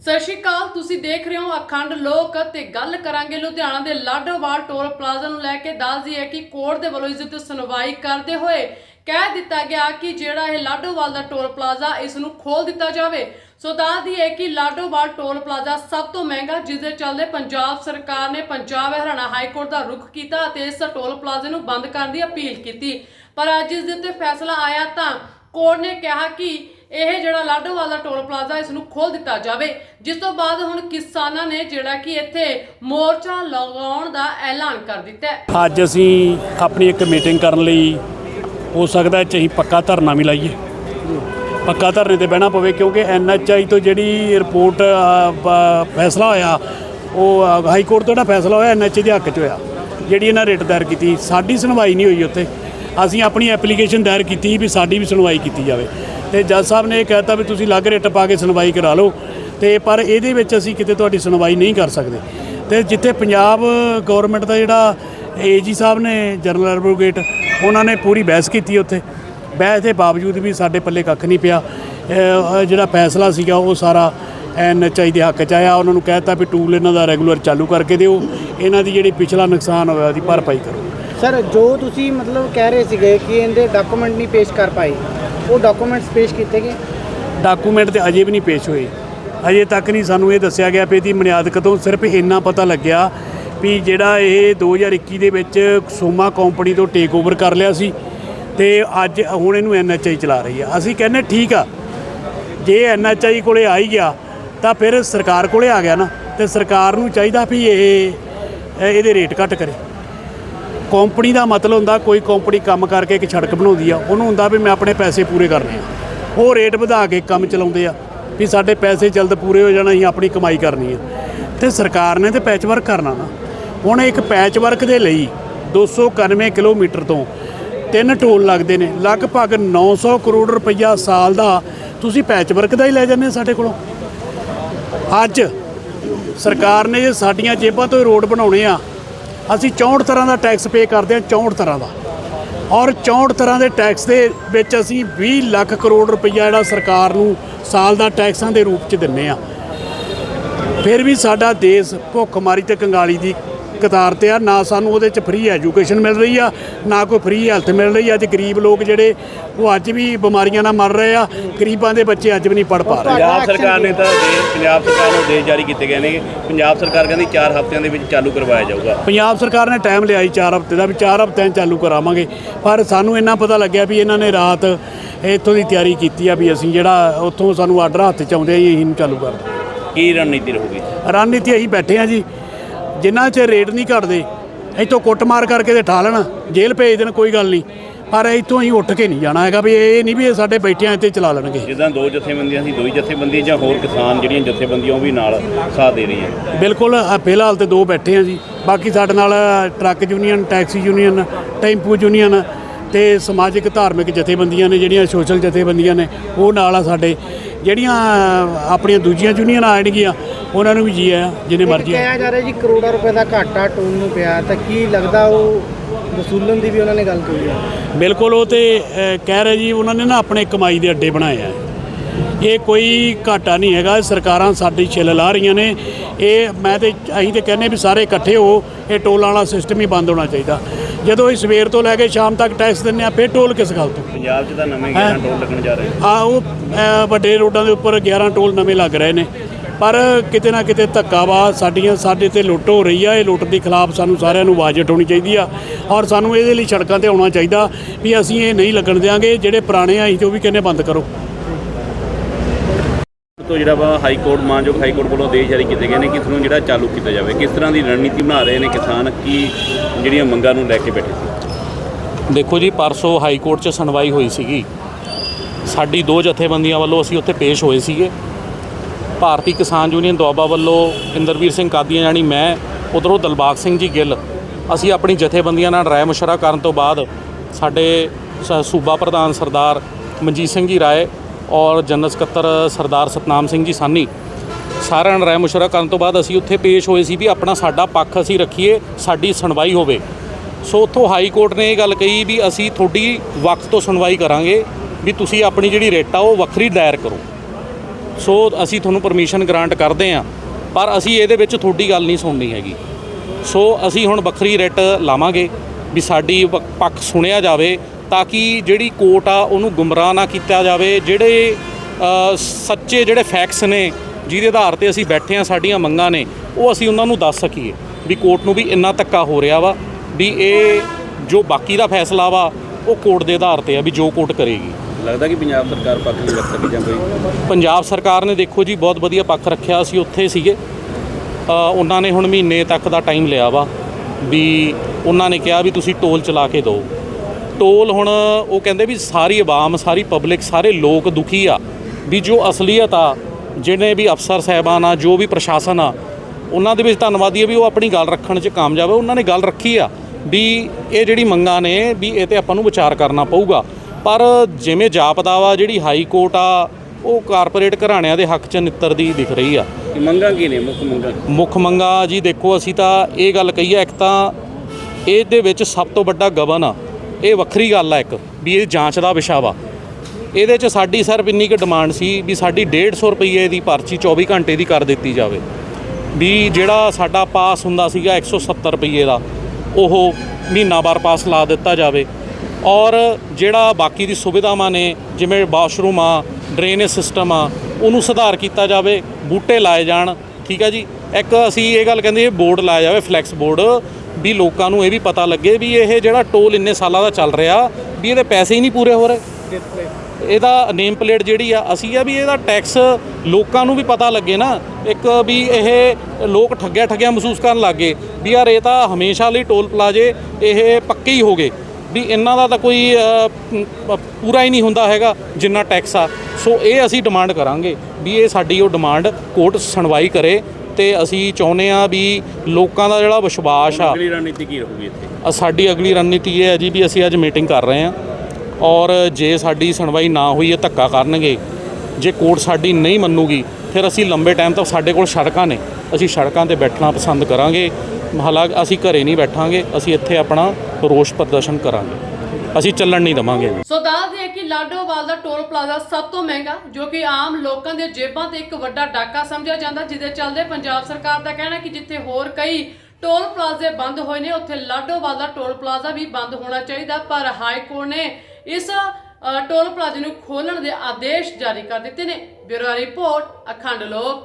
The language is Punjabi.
ਸਤਿ ਸ਼੍ਰੀ ਅਕਾਲ, ਤੁਸੀਂ ਦੇਖ ਰਹੇ ਹੋ ਅਖੰਡ ਲੋਕ ਤੇ ਗੱਲ ਕਰਾਂਗੇ ਲੁਧਿਆਣਾ ਦੇ ਲਾਡੋਵਾਲ ਟੋਲ ਪਲਾਜ਼ਾ ਨੂੰ ਲੈ ਕੇ। ਦੱਸਦੀ ਹੈ ਕਿ ਕੋਰਟ ਦੇ ਵੱਲੋਂ ਇਸ ਦੇ ਉੱਤੇ ਸੁਣਵਾਈ ਕਰਦੇ ਹੋਏ ਕਹਿ ਦਿੱਤਾ ਗਿਆ ਕਿ ਜਿਹੜਾ ਇਹ ਲਾਡੋਵਾਲ ਦਾ ਟੋਲ ਪਲਾਜ਼ਾ, ਇਸ ਨੂੰ ਖੋਲ ਦਿੱਤਾ ਜਾਵੇ। ਸੋ ਦੱਸਦੀ ਹੈ ਕਿ ਲਾਡੋਵਾਲ ਟੋਲ ਪਲਾਜ਼ਾ ਸਭ ਤੋਂ ਮਹਿੰਗਾ, ਜਿਸ ਦੇ ਚੱਲਦੇ ਪੰਜਾਬ ਸਰਕਾਰ ਨੇ ਪੰਜਾਬ ਹਰਿਆਣਾ ਹਾਈ ਕੋਰਟ ਦਾ ਰੁਖ ਕੀਤਾ ਅਤੇ ਇਸ ਟੋਲ ਪਲਾਜ਼ੇ ਨੂੰ ਬੰਦ ਕਰਨ ਦੀ ਅਪੀਲ ਕੀਤੀ। ਪਰ ਅੱਜ ਇਸ ਦੇ ਉੱਤੇ ਫੈਸਲਾ ਆਇਆ ਤਾਂ ਕੋਰਟ ਨੇ ਕਿਹਾ ਕਿ ਇਹ ਜਿਹੜਾ ਲਾਡੋਵਾਲ ਦਾ ਟੋਲ ਪਲਾਜ਼ਾ ਇਸ ਨੂੰ ਖੋਲ ਦਿੱਤਾ ਜਾਵੇ। ਜਿਸ ਤੋਂ ਬਾਅਦ ਹੁਣ ਕਿਸਾਨਾਂ ਨੇ ਜਿਹੜਾ ਕਿ ਇੱਥੇ ਮੋਰਚਾ ਲਗਾਉਣ ਦਾ ਐਲਾਨ ਕਰ ਦਿੱਤਾ ਹੈ। ਅੱਜ ਅਸੀਂ ਆਪਣੀ ਇੱਕ ਮੀਟਿੰਗ ਕਰਨ ਲਈ, ਹੋ ਸਕਦਾ ਹੈ ਚ ਅਸੀਂ ਪੱਕਾ ਧਰਨਾ ਵੀ ਲਾਈਏ। ਪੱਕਾ ਧਰਨੇ ਤੇ ਬਹਿਣਾ ਪਵੇ, ਕਿਉਂਕਿ ਐਨਐਚਆਈ ਤੋਂ ਜਿਹੜੀ ਰਿਪੋਰਟ ਫੈਸਲਾ ਹੋਇਆ, ਉਹ ਹਾਈ ਕੋਰਟ ਤੋਂ ਜਿਹੜਾ ਫੈਸਲਾ ਹੋਇਆ ਐਨਐਚਆਈ ਦੇ ਹੱਕ 'ਚ ਹੋਇਆ। ਜਿਹੜੀ ਇਹਨਾਂ ਰੇਟ ਦਾਇਰ ਕੀਤੀ, ਸਾਡੀ ਸੁਣਵਾਈ ਨਹੀਂ ਹੋਈ ਉੱਥੇ। ਅਸੀਂ ਆਪਣੀ ਐਪਲੀਕੇਸ਼ਨ ਦਾਇਰ ਕੀਤੀ ਵੀ ਸਾਡੀ ਵੀ ਸੁਣਵਾਈ ਕੀਤੀ ਜਾਵੇ। ਤੇ ਜੱਜ ਸਾਹਿਬ ਨੇ ਇਹ ਕਹਿਤਾ ਵੀ ਤੁਸੀਂ ਲੱਗ ਰੇਟ ਪਾ ਕੇ ਸੁਣਵਾਈ ਕਰਾ ਲਓ। ਤੇ ਪਰ ਇਹਦੇ ਵਿੱਚ ਅਸੀਂ ਕਿਤੇ ਤੁਹਾਡੀ ਸੁਣਵਾਈ ਨਹੀਂ ਕਰ ਸਕਦੇ। ਤੇ ਜਿੱਥੇ ਪੰਜਾਬ ਗਵਰਨਮੈਂਟ ਦਾ ਜਿਹੜਾ ਏਜੀ ਸਾਹਿਬ ਨੇ ਜਨਰਲ ਐਡਵੋਕੇਟ, ਉਹਨਾਂ ਨੇ ਪੂਰੀ ਬਹਿਸ ਕੀਤੀ ਉੱਥੇ। ਬਹਿਸ ਦੇ ਬਾਵਜੂਦ ਵੀ ਸਾਡੇ ਪੱਲੇ ਕੱਖ ਨਹੀਂ ਪਿਆ। ਜਿਹੜਾ ਫੈਸਲਾ ਸੀਗਾ, ਉਹ ਸਾਰਾ ਐਨਐਚਆਈ ਦੇ ਹੱਕ ਚ ਆਇਆ। ਉਹਨਾਂ ਨੂੰ ਕਹਿਤਾ ਵੀ ਟੂਲ ਇਹਨਾਂ ਦਾ ਰੈਗੂਲਰ ਚਾਲੂ ਕਰਕੇ ਦਿਓ। ਇਹਨਾਂ ਦੀ ਜਿਹੜੀ ਪਿਛਲਾ ਨੁਕਸਾਨ ਹੋਇਆ, ਉਹਦੀ ਭਰਪਾਈ ਕਰੋ। ਸਰ, ਜੋ ਤੁਸੀਂ ਮਤਲਬ ਕਹਿ ਰਹੇ ਸੀਗੇ ਕਿ ਇਹਦੇ ਡਾਕੂਮੈਂਟ ਨਹੀਂ ਪੇਸ਼ ਕਰ ਪਾਏ, ਉਹ ਡਾਕੂਮੈਂਟਸ ਪੇਸ਼ ਕੀਤੇ ਗਏ? ਡਾਕੂਮੈਂਟ ਤੇ ਅਜੇ ਵੀ ਨਹੀਂ ਪੇਸ਼ ਹੋਏ। ਅਜੇ ਤੱਕ ਨਹੀਂ ਸਾਨੂੰ ਇਹ ਦੱਸਿਆ ਗਿਆ ਵੀ ਇਹਦੀ ਬੁਨਿਆਦ ਕਦੋਂ, ਸਿਰਫ ਇੰਨਾ ਪਤਾ ਲੱਗਿਆ ਵੀ ਜਿਹੜਾ ਇਹ 2021 ਦੇ ਵਿੱਚ ਸੋਮਾ ਕੰਪਨੀ ਤੋਂ ਟੇਕ ਓਵਰ ਕਰ ਲਿਆ ਸੀ ਤੇ ਅੱਜ ਹੁਣ ਇਹਨੂੰ ਐਨਐਚਆਈ ਚਲਾ ਰਹੀ ਆ। ਅਸੀਂ ਕਹਿੰਦੇ ਠੀਕ ਆ, ਜੇ ਐਨਐਚਆਈ ਕੋਲੇ ਆ ਹੀ ਗਿਆ, ਤਾਂ ਫਿਰ ਸਰਕਾਰ ਕੋਲੇ ਆ ਗਿਆ ਨਾ, ਤੇ ਸਰਕਾਰ ਨੂੰ ਚਾਹੀਦਾ ਵੀ ਇਹ- ਇਹਦੇ ਰੇਟ ਘੱਟ ਕਰੇ। ਕੰਪਨੀ ਦਾ ਮਤਲਬ ਹੁੰਦਾ ਕੋਈ ਕੰਪਨੀ ਕੰਮ ਕਰਕੇ ਇੱਕ ਸੜਕ ਬਣਾਉਂਦੀ ਆ, ਉਹਨੂੰ ਹੁੰਦਾ ਵੀ ਮੈਂ ਆਪਣੇ ਪੈਸੇ ਪੂਰੇ ਕਰਨੇ ਆ। ਉਹ ਰੇਟ ਵਧਾ ਕੇ ਕੰਮ ਚਲਾਉਂਦੇ ਆ ਵੀ ਸਾਡੇ ਪੈਸੇ ਜਲਦ ਪੂਰੇ ਹੋ ਜਾਣਾ, ਅਸੀਂ ਆਪਣੀ ਕਮਾਈ ਕਰਨੀ ਆ। ਤੇ ਸਰਕਾਰ ਨੇ ਤੇ ਪੈਚਵਰਕ ਕਰਨਾ ਨਾ। ਹੁਣ ਇੱਕ ਪੈਚ ਵਰਕ ਦੇ ਲਈ 291 ਕਿਲੋਮੀਟਰ ਤੋਂ ਤਿੰਨ ਟੋਲ ਲੱਗਦੇ ਨੇ, ਲਗਭਗ 900 ਕਰੋੜ ਰੁਪਈਆ ਸਾਲ ਦਾ ਤੁਸੀਂ ਪੈਚਵਰਕ ਦਾ ਹੀ ਲੈ ਜਾਂਦੇ ਸਾਡੇ ਕੋਲੋਂ। ਅੱਜ ਸਰਕਾਰ ਨੇ ਜੇ ਸਾਡੀਆਂ ਜੇਬਾਂ ਤੋਂ ਰੋਡ ਬਣਾਉਣੇ ਆ ਅਸੀਂ 64 ਤਰ੍ਹਾਂ ਦਾ ਟੈਕਸ ਪੇ ਕਰਦੇ ਹਾਂ 64 ਤਰ੍ਹਾਂ ਦਾ। ਔਰ 64 ਤਰ੍ਹਾਂ ਦੇ ਟੈਕਸ ਦੇ ਵਿੱਚ ਅਸੀਂ 20 ਲੱਖ ਕਰੋੜ ਰੁਪਈਆ ਜਿਹੜਾ ਸਰਕਾਰ ਨੂੰ ਸਾਲ ਦਾ ਟੈਕਸਾਂ ਦੇ ਰੂਪ 'ਚ ਦਿੰਨੇ ਆ। ਫਿਰ ਵੀ ਸਾਡਾ ਦੇਸ਼ ਭੁੱਖਮਾਰੀ ਤੇ ਕੰਗਾਲੀ ਦੀ ਕਤਾਰ ਤੇ ਆ ਨਾ ਸਾਨੂੰ ਉਹਦੇ 'ਚ ਫ੍ਰੀ ਐਜੂਕੇਸ਼ਨ ਮਿਲ ਰਹੀ ਆ ਨਾ ਕੋਈ ਫ੍ਰੀ ਹੈਲਥ ਮਿਲ ਰਹੀ ਆ। ਅੱਜ ਗਰੀਬ ਲੋਕ ਜਿਹੜੇ ਉਹ ਅੱਜ ਵੀ ਬਿਮਾਰੀਆਂ ਨਾਲ ਮਰ ਰਹੇ ਆ ਗਰੀਬਾਂ ਦੇ ਬੱਚੇ ਅੱਜ ਵੀ ਨਹੀਂ ਪੜ ਪਾ ਰਹੇ। ਪੰਜਾਬ ਸਰਕਾਰ ਨੇ ਤਾਂ ਦੇ ਪੰਜਾਬ ਸਰਕਾਰ ਨੂੰ ਦੇਸ਼ ਜਾਰੀ ਕੀਤੇ ਗਏ ਨੇ ਪੰਜਾਬ ਸਰਕਾਰ ਕਹਿੰਦੀ 4 ਹਫ਼ਤਿਆਂ ਦੇ ਵਿੱਚ ਚਾਲੂ ਕਰਵਾਇਆ ਜਾਊਗਾ। ਪੰਜਾਬ ਸਰਕਾਰ ਨੇ ਟਾਈਮ ਲਿਆ ਸੀ 4 ਹਫ਼ਤੇ ਦਾ ਵੀ 4 ਹਫ਼ਤਿਆਂ ਚਾਲੂ ਕਰਾਵਾਂਗੇ। ਪਰ ਸਾਨੂੰ ਇੰਨਾ ਪਤਾ ਲੱਗਿਆ ਵੀ ਇਹਨਾਂ ਨੇ ਰਾਤ ਇੱਥੋਂ ਦੀ ਤਿਆਰੀ ਕੀਤੀ ਆ ਵੀ ਅਸੀਂ ਜਿਹੜਾ ਉੱਥੋਂ ਸਾਨੂੰ ਆਰਡਰ ਹੱਥ 'ਚ ਆਉਂਦੇ ਆ ਇਹਨੂੰ ਚਾਲੂ ਕਰ ਦਿੰਦੇ ਕੀ ਰਣਨੀਤੀ ਰਹੂਗੀ? ਰਣਨੀਤੀ ਅਸੀਂ ਬੈਠੇ ਆ ਜੀ। ਜਿੰਨਾ ਚਿਰ ਰੇਟ ਨਹੀਂ ਘਟਦੇ ਇੱਥੋਂ ਕੁੱਟਮਾਰ ਕਰਕੇ ਤੇ ਠਾ ਲੈਣ ਜੇਲ੍ਹ ਭੇਜ ਦੇਣ ਕੋਈ ਗੱਲ ਨਹੀਂ। ਪਰ ਇੱਥੋਂ ਅਸੀਂ ਉੱਠ ਕੇ ਨਹੀਂ ਜਾਣਾ ਹੈਗਾ ਵੀ ਇਹ ਨਹੀਂ ਵੀ ਇਹ ਸਾਡੇ ਬੈਠਿਆਂ ਇੱਥੇ ਚਲਾ ਲੈਣਗੇ। ਜਿੱਦਾਂ ਦੋ ਜਥੇਬੰਦੀਆਂ ਸੀ ਦੋ ਹੀ ਜਥੇਬੰਦੀ ਜਾਂ ਹੋਰ ਕਿਸਾਨ ਜਿਹੜੀਆਂ ਜਥੇਬੰਦੀਆਂ ਉਹ ਵੀ ਨਾਲ ਸਾਥ ਦੇ ਰਹੀਆਂ। ਬਿਲਕੁਲ ਆਹ ਫਿਲਹਾਲ ਤੇ ਦੋ ਬੈਠੇ ਆ ਜੀ। ਬਾਕੀ ਸਾਡੇ ਨਾਲ truck union taxi union tempo union ਤੇ ਸਮਾਜਿਕ ਧਾਰਮਿਕ ਜਥੇਬੰਦੀਆਂ ਨੇ ਜਿਹੜੀਆਂ ਸੋਸ਼ਲ ਜਥੇਬੰਦੀਆਂ ਨੇ ਉਹ ਨਾਲ ਆ ਸਾਡੇ। ਜਿਹੜੀਆਂ ਆਪਣੀਆਂ ਦੂਜੀਆਂ ਯੂਨੀਅਨ ਆਣਗੀਆਂ ਉਹਨਾਂ ਨੂੰ ਵੀ ਜੀ ਆ ਜਿੰਨੇ ਮਰਜ਼ੀ ਆ। ਕਿਹਾ ਜਾ ਰਿਹਾ ਜੀ ਕਰੋੜਾਂ ਰੁਪਏ ਦਾ ਘਾਟਾ ਟੋਲ ਨੂੰ ਪਿਆ ਤਾਂ ਕੀ ਲੱਗਦਾ ਉਹ ਵਸੂਲਣ ਦੀ ਵੀ ਉਹਨਾਂ ਨੇ ਗੱਲ ਕਹੀ ਹੈ ਬਿਲਕੁਲ ਉਹ ਤੇ ਕਹਿ ਰਹੇ ਜੀ ਉਹਨਾਂ ਨੇ ਨਾ ਆਪਣੇ ਕਮਾਈ ਦੇ ਅੱਡੇ ਬਣਾਏ ਆ ਇਹ ਕੋਈ ਘਾਟਾ ਨਹੀਂ ਹੈਗਾ ਸਰਕਾਰਾਂ ਸਾਡੀ ਛਿੱਲ ਲਾ ਰਹੀਆਂ ਨੇ। ਇਹ ਮੈਂ ਤੇ ਅਸੀਂ ਤੇ ਕਹਿੰਦੇ ਵੀ ਸਾਰੇ ਇਕੱਠੇ ਹੋ ਇਹ ਟੋਲਾਂ ਵਾਲਾ ਸਿਸਟਮ ਹੀ ਬੰਦ ਹੋਣਾ ਚਾਹੀਦਾ। ਜਦੋਂ ਅਸੀਂ ਸਵੇਰ ਤੋਂ ਲੈ ਕੇ ਸ਼ਾਮ ਤੱਕ ਟੈਕਸ ਦਿੰਨੇ ਆ ਫਿਰ ਟੋਲ ਕਿਸ ਗੱਲ ਤੋਂ? ਪੰਜਾਬ 'ਚ ਤਾਂ ਨਵੇਂ ਹੈਂ? 11 ਟੋਲ ਲੱਗਣ ਜਾ ਰਹੇ ਆ ਉਹ ਵੱਡੇ ਰੋਡਾਂ ਦੇ ਉੱਪਰ 11 ਟੋਲ ਨਵੇਂ ਲੱਗ ਰਹੇ ਨੇ। ਪਰ ਕਿਤੇ ਨਾ ਕਿਤੇ ਧੱਕਾ ਵਾ ਸਾਡੀਆਂ ਸਾਡੇ ਤੇ ਲੁੱਟ ਹੋ ਰਹੀ ਆ। ਇਹ ਲੁੱਟ ਦੇ ਖਿਲਾਫ ਸਾਨੂੰ ਸਾਰਿਆਂ ਨੂੰ ਆਵਾਜ਼ ਉਠਾਉਣੀ ਚਾਹੀਦੀ ਆ। ਔਰ ਸਾਨੂੰ ਇਹਦੇ ਲਈ ਸੜਕਾਂ ਤੇ ਆਉਣਾ ਚਾਹੀਦਾ ਵੀ ਅਸੀਂ ਇਹ ਨਹੀਂ ਲੱਗਣ ਦਿਆਂਗੇ। ਜਿਹੜੇ ਪੁਰਾਣੇ ਆ ਅਸੀਂ ਉਹ ਵੀ ਕਹਿੰਦੇ ਬੰਦ ਕਰੋ। ਤੋਂ ਜਿਹੜਾ ਵਾ ਹਾਈ ਕੋਰਟ, ਮਾਨਯੋਗ ਹਾਈ ਕੋਰਟ ਵੱਲੋਂ ਆਦੇਸ਼ ਜਾਰੀ ਕੀਤੇ ਗਏ ਨੇ ਕਿ ਇਸ ਨੂੰ ਜਿਹੜਾ ਚਾਲੂ ਕੀਤਾ ਜਾਵੇ। ਕਿਸ ਤਰ੍ਹਾਂ ਦੀ ਰਣਨੀਤੀ ਬਣਾ ਰਹੇ ਨੇ ਕਿਸਾਨ? ਕੀ ਜਿਹੜੀਆਂ ਮੰਗਾਂ ਨੂੰ ਲੈ ਕੇ ਬੈਠੇ ਸੀ? ਦੇਖੋ ਜੀ, ਪਰਸੋਂ ਹਾਈ ਕੋਰਟ 'ਚ ਸੁਣਵਾਈ ਹੋਈ ਸੀਗੀ। ਸਾਡੀ ਦੋ ਜਥੇਬੰਦੀਆਂ ਵੱਲੋਂ ਅਸੀਂ ਉੱਥੇ ਪੇਸ਼ ਹੋਏ ਸੀਗੇ। ਭਾਰਤੀ ਕਿਸਾਨ ਯੂਨੀਅਨ ਦੁਆਬਾ ਵੱਲੋਂ ਇੰਦਰਵੀਰ ਸਿੰਘ ਕਾਦੀਆਂ ਜਾਨੀ ਮੈਂ, ਉਧਰੋਂ ਦਲਬਾਗ ਸਿੰਘ ਜੀ ਗਿੱਲ, ਅਸੀਂ ਆਪਣੀ ਜਥੇਬੰਦੀਆਂ ਨਾਲ ਰਾਏ ਮਸ਼ਵਰਾ ਕਰਨ ਤੋਂ ਬਾਅਦ ਸਾਡੇ ਸ- ਸੂਬਾ ਪ੍ਰਧਾਨ ਸਰਦਾਰ ਮਨਜੀਤ ਸਿੰਘ ਜੀ ਰਾਏ ਔਰ ਜਨਰਲ ਸਕੱਤਰ ਸਰਦਾਰ ਸਤਨਾਮ ਸਿੰਘ ਜੀ ਸਾਨੀ, ਸਾਰਿਆਂ ਨਾਲ ਰਾਏ ਮਸ਼ਵਰਾ ਕਰਨ ਤੋਂ ਬਾਅਦ ਅਸੀਂ ਉੱਥੇ ਪੇਸ਼ ਹੋਏ ਸੀ ਵੀ ਆਪਣਾ ਸਾਡਾ ਪੱਖ ਅਸੀਂ ਰੱਖੀਏ, ਸਾਡੀ ਸੁਣਵਾਈ ਹੋਵੇ। ਸੋ ਉੱਥੋਂ ਹਾਈ ਕੋਰਟ ਨੇ ਇਹ ਗੱਲ ਕਹੀ ਵੀ ਅਸੀਂ ਤੁਹਾਡੀ ਵਕਤ ਤੋਂ ਸੁਣਵਾਈ ਕਰਾਂਗੇ, ਵੀ ਤੁਸੀਂ ਆਪਣੀ ਜਿਹੜੀ ਰੇਟ ਆ ਉਹ ਵੱਖਰੀ ਦਾਇਰ ਕਰੋ। ਸੋ ਅਸੀਂ ਤੁਹਾਨੂੰ ਪਰਮਿਸ਼ਨ ਗ੍ਰਾਂਟ ਕਰਦੇ ਆ ਪਰ ਅਸੀਂ ਇਹਦੇ ਵਿੱਚ ਤੁਹਾਡੀ ਗੱਲ ਨਹੀਂ ਸੁਣਨੀ ਹੈਗੀ। ਸੋ ਅਸੀਂ ਹੁਣ ਵੱਖਰੀ ਰੇਟ ਲਾਵਾਂਗੇ ਵੀ ਸਾਡੀ ਪ- ਪੱਖ ਸੁਣਿਆ ਜਾਵੇ ਤਾਂ ਕਿ ਜਿਹੜੀ ਕੋਰਟ ਆ ਉਹਨੂੰ ਗੁੰਮਰਾਹ ਨਾ ਕੀਤਾ ਜਾਵੇ। ਜਿਹੜੇ ਸੱਚੇ ਜਿਹੜੇ ਫੈਕਟਸ ਨੇ ਜਿਹਦੇ ਆਧਾਰ ਤੇ ਅਸੀਂ ਬੈਠੇ ਆ ਸਾਡੀਆਂ ਮੰਗਾਂ ਨੇ ਉਹ ਅਸੀਂ ਉਹਨਾਂ ਨੂੰ ਦੱਸ ਸਕੀਏ ਵੀ ਕੋਰਟ ਨੂੰ ਵੀ ਇੰਨਾ ਧੱਕਾ ਹੋ ਰਿਹਾ ਵਾ ਵੀ ਇਹ ਜੋ ਬਾਕੀ ਦਾ ਫੈਸਲਾ ਵਾ ਉਹ ਕੋਰਟ ਦੇ ਆਧਾਰ ਤੇ ਆ ਵੀ ਜੋ ਕੋਰਟ ਕਰੇਗੀ। ਲੱਗਦਾ ਕਿ ਪੰਜਾਬ ਸਰਕਾਰ ਪੱਖ ਨਹੀਂ ਰੱਖ ਸਕੀ ਜਾਂ ਕੋਈ? ਪੰਜਾਬ ਸਰਕਾਰ ਨੇ ਦੇਖੋ ਜੀ ਬਹੁਤ ਵਧੀਆ ਪੱਖ ਰੱਖਿਆ ਅਸੀਂ ਉੱਥੇ ਸੀਗੇ। ਉਹਨਾਂ ਨੇ ਹੁਣ ਮਹੀਨੇ ਤੱਕ ਦਾ ਟਾਈਮ ਲਿਆ ਵਾ ਵੀ ਉਹਨਾਂ ਨੇ ਕਿਹਾ ਵੀ ਤੁਸੀਂ ਟੋਲ ਚਲਾ ਕੇ ਦਿਓ। ਟੋਲ ਹੁਣ ਉਹ ਕਹਿੰਦੇ ਵੀ ਸਾਰੀ ਆਵਾਮ ਸਾਰੀ ਪਬਲਿਕ ਸਾਰੇ ਲੋਕ ਦੁਖੀ ਆ ਵੀ ਜੋ ਅਸਲੀਅਤ ਆ ਜਿਹੜੇ ਵੀ ਅਫਸਰ ਸਾਹਿਬਾਨ ਆ ਜੋ ਵੀ ਪ੍ਰਸ਼ਾਸਨ ਆ ਉਹਨਾਂ ਦੇ ਵਿੱਚ ਧੰਨਵਾਦੀ ਆ ਵੀ ਉਹ ਆਪਣੀ ਗੱਲ ਰੱਖਣ 'ਚ ਕਾਮਯਾਬ ਆ। ਉਹਨਾਂ ਨੇ ਗੱਲ ਰੱਖੀ ਆ ਵੀ ਇਹ ਜਿਹੜੀ ਮੰਗਾਂ ਨੇ ਵੀ ਇਹ ਤੇ ਆਪਾਂ ਨੂੰ ਵਿਚਾਰ ਕਰਨਾ ਪਊਗਾ। ਪਰ ਜਿਵੇਂ ਜਾਪਦਾ ਵਾ ਜਿਹੜੀ ਹਾਈ ਕੋਰਟ ਆ ਉਹ ਕਾਰਪੋਰੇਟ ਘਰਾਣਿਆਂ ਦੇ ਹੱਕ 'ਚ ਨਿੱਤਰਦੀ ਦਿਖ ਰਹੀ ਆ। ਮੰਗਾਂ ਕੀ ਨੇ? ਮੁੱਖ ਮੰਗਾਂ? ਮੁੱਖ ਮੰਗਾ ਜੀ ਦੇਖੋ ਅਸੀਂ ਤਾਂ ਇਹ ਗੱਲ ਕਹੀ ਆ ਇੱਕ ਤਾਂ ਇਹਦੇ ਵਿੱਚ ਸਭ ਤੋਂ ਵੱਡਾ ਗਬਨ ਆ ਇਹ ਵੱਖਰੀ ਗੱਲ ਆ ਇੱਕ, ਵੀ ਇਹ ਜਾਂਚ ਦਾ ਵਿਸ਼ਾ ਵਾ। ਇਹਦੇ 'ਚ ਸਾਡੀ ਸਿਰਫ ਇੰਨੀ ਕੁ ਡਿਮਾਂਡ ਸੀ ਵੀ ਸਾਡੀ 150 ਰੁਪਏ ਦੀ ਪਰਚੀ 24 ਘੰਟੇ ਦੀ ਕਰ ਦਿੱਤੀ ਜਾਵੇ। ਵੀ ਜਿਹੜਾ ਸਾਡਾ ਪਾਸ ਹੁੰਦਾ ਸੀਗਾ 170 ਰੁਪਏ ਦਾ, ਉਹ ਮਹੀਨਾ ਮਹੀਨਾਵਾਰ ਪਾਸ ਲਾ ਦਿੱਤਾ ਜਾਵੇ। ਔਰ ਜਿਹੜਾ ਬਾਕੀ ਦੀ ਸੁਵਿਧਾਵਾਂ ਨੇ, ਜਿਵੇਂ ਵਾਸ਼ਰੂਮ ਆ, ਡਰੇਨੇਜ ਸਿਸਟਮ ਆ, ਉਹਨੂੰ ਸੁਧਾਰ ਕੀਤਾ ਜਾਵੇ, ਬੂਟੇ ਲਾਏ ਜਾਣ, ਠੀਕ ਆ ਜੀ? ਇੱਕ ਅਸੀਂ ਇਹ ਗੱਲ ਕਹਿੰਦੇ, ਇਹ ਬੋਰਡ ਲਾਇਆ ਜਾਵੇ, ਫਲੈਕਸ ਬੋਰਡ। ਵੀ ਲੋਕਾਂ ਨੂੰ ਇਹ ਵੀ ਪਤਾ ਲੱਗੇ ਵੀ ਇਹ ਜਿਹੜਾ ਟੋਲ ਇੰਨੇ ਸਾਲਾਂ ਦਾ ਚੱਲ ਰਿਹਾ, ਵੀ ਇਹਦੇ ਪੈਸੇ ਹੀ ਨਹੀਂ ਪੂਰੇ ਹੋ ਰਹੇ। ਇਹਦਾ ਨੇਮ ਪਲੇਟ ਜਿਹੜੀ ਆ, ਅਸੀਂ ਆ ਵੀ ਇਹਦਾ ਟੈਕਸ ਲੋਕਾਂ ਨੂੰ ਵੀ ਪਤਾ ਲੱਗੇ ਨਾ, ਇੱਕ ਵੀ ਇਹ ਲੋਕ ਠੱਗਿਆ ਠੱਗਿਆ ਮਹਿਸੂਸ ਕਰਨ ਲੱਗੇ ਵੀ ਯਾਰ ਇਹ ਤਾਂ ਹਮੇਸ਼ਾ ਲਈ ਟੋਲ ਪਲਾਜ਼ੇ ਇਹ ਪੱਕੇ ਹੀ ਹੋ ਗਏ। ਵੀ ਇਹਨਾਂ ਦਾ ਤਾਂ ਕੋਈ ਪੂਰਾ ਹੀ ਨਹੀਂ ਹੁੰਦਾ ਹੈਗਾ ਜਿੰਨਾ ਟੈਕਸ ਆ। ਸੋ ਇਹ ਅਸੀਂ ਡਿਮਾਂਡ ਕਰਾਂਗੇ ਵੀ ਇਹ ਸਾਡੀ ਉਹ ਡਿਮਾਂਡ ਕੋਰਟ ਸੁਣਵਾਈ ਕਰੇ ਤੇ ਅਸੀਂ ਚਾਹੁੰਦੇ ਆ ਵੀ ਲੋਕਾਂ ਦਾ ਜਿਹੜਾ ਵਿਸ਼ਵਾਸ ਆ ਅਗਲੀ ਰਣਨੀਤੀ ਕੀ ਰਹੂਗੀ ਇੱਥੇ? ਸਾਡੀ ਅਗਲੀ ਰਣਨੀਤੀ ਇਹ ਹੈ ਜੀ ਵੀ ਅਸੀਂ ਅੱਜ ਮੀਟਿੰਗ ਕਰ ਰਹੇ ਹਾਂ ਔਰ ਜੇ ਸਾਡੀ ਸੁਣਵਾਈ ਨਾ ਹੋਈ ਇਹ ਧੱਕਾ ਕਰਨਗੇ। ਜੇ ਕੋਰਟ ਸਾਡੀ ਨਹੀਂ ਮੰਨੂਗੀ ਫਿਰ ਅਸੀਂ ਲੰਬੇ ਟਾਈਮ ਤੱਕ ਸਾਡੇ ਕੋਲ ਸੜਕਾਂ ਨੇ। ਅਸੀਂ ਸੜਕਾਂ ਤੇ ਬੈਠਣਾ ਪਸੰਦ ਕਰਾਂਗੇ। ਹਾਲਾਂਕਿ ਅਸੀਂ ਘਰੇ ਨਹੀਂ ਬੈਠਾਂਗੇ ਅਸੀਂ ਇੱਥੇ ਆਪਣਾ ਰੋਸ ਪ੍ਰਦਰਸ਼ਨ ਕਰਾਂਗੇ। ਅਸੀਂ ਚੱਲਣ ਨਹੀਂ ਦਵਾਂਗੇ। ਸੋ ਦੱਸ ਦਈਏ ਕਿ ਲਾਡੋਵਾਲ ਦਾ ਟੋਲ ਪਲਾਜ਼ਾ ਸਭ ਤੋਂ ਮਹਿੰਗਾ, ਜੋ ਕਿ ਆਮ ਲੋਕਾਂ ਦੇ ਜੇਬਾਂ ਤੇ ਇੱਕ ਵੱਡਾ ਡਾਕਾ ਸਮਝਿਆ ਜਾਂਦਾ, ਜਿਹਦੇ ਚੱਲਦੇ ਪੰਜਾਬ ਸਰਕਾਰ ਦਾ ਕਹਿਣਾ ਕਿ ਜਿੱਥੇ ਹੋਰ ਕਈ ਟੋਲ ਪਲਾਜ਼ੇ ਬੰਦ ਹੋਏ ਨੇ, ਉੱਥੇ ਲਾਡੋਵਾਲ ਦਾ ਟੋਲ ਪਲਾਜ਼ਾ ਵੀ ਬੰਦ ਹੋਣਾ ਚਾਹੀਦਾ, ਪਰ ਹਾਈ ਕੋਰਟ ਨੇ ਇਸ ਟੋਲ ਪਲਾਜ਼ੇ ਨੂੰ ਖੋਲਣ ਦੇ ਆਦੇਸ਼ ਜਾਰੀ ਕਰ ਦਿੱਤੇ ਨੇ। ਬਿਊਰੋ ਰਿਪੋਰਟ, ਅਖੰਡ ਲੋਕ।